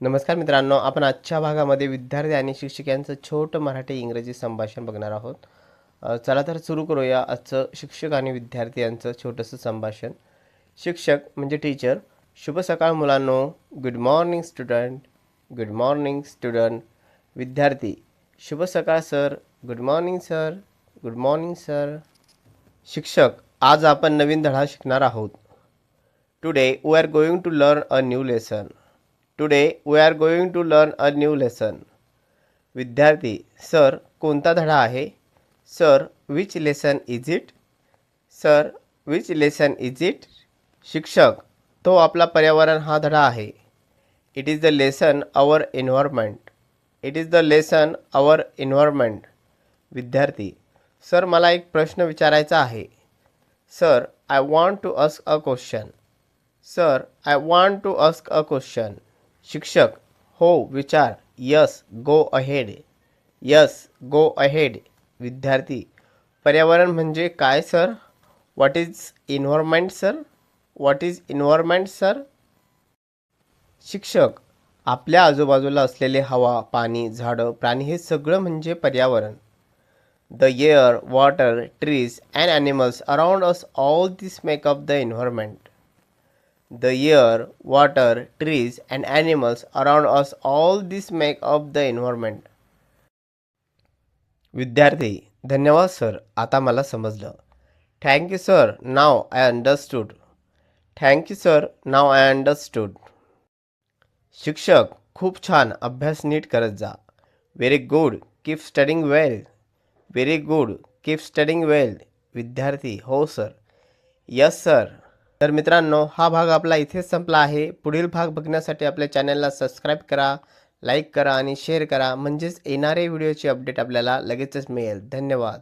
नमस्कार मित्रांनो आपण आजच्या भागामध्ये विद्यार्थी आणि शिक्षक यांचं छोटं मराठी इंग्रजी संभाषण बघणार आहोत. चला तर सुरू करूया आजचं शिक्षक आणि विद्यार्थी यांचं छोटंसं संभाषण. शिक्षक म्हणजे टीचर. शुभ सकाळ मुलांनो. Good morning student good morning student विद्यार्थी. शुभ सकाळ sir good morning sir good morning sir शिक्षक आज आपण नवीन धडा शिकणार आहोत. Today we are going to learn a new lesson today we are going to learn a new lesson विद्यार्थी सर कोणता धडा आहे? Sir which lesson is it sir which lesson is it शिक्षक तो आपला पर्यावरण हा धडा आहे. It is the lesson our environment it is the lesson our environment विद्यार्थी सर मला एक प्रश्न विचारायचा आहे. Sir I want to ask a question sir I want to ask a question शिक्षक हो विचार yes go ahead yes go ahead विद्यार्थी. पर्यावरण म्हणजे काय sir? What is environment sir? What is environment sir? शिक्षक आपल्या आजूबाजूला असलेले हवा पाणी झाडं प्राणी हे सगळं म्हणजे पर्यावरण. The air water trees and animals around us all this make up the environment the air water trees and animals around us all this make up the environment विद्यार्थी धन्यवाद सर आता मला समजलं. Thank you sir now I understood thank you sir now I understood शिक्षक खूप छान अभ्यास नीट करत जा. Very good keep studying well very good keep studying well विद्यार्थी हो सर यस सर तर मित्रांनो हा भाग आपला इथेच संपला आहे. पुढील भाग बघण्यासाठी आपल्या चॅनलला सबस्क्राईब करा लाईक करा आणि शेअर करा. म्हणजेच येणारे व्हिडिओचे अपडेट आपल्याला लगेचच मिळेल. धन्यवाद.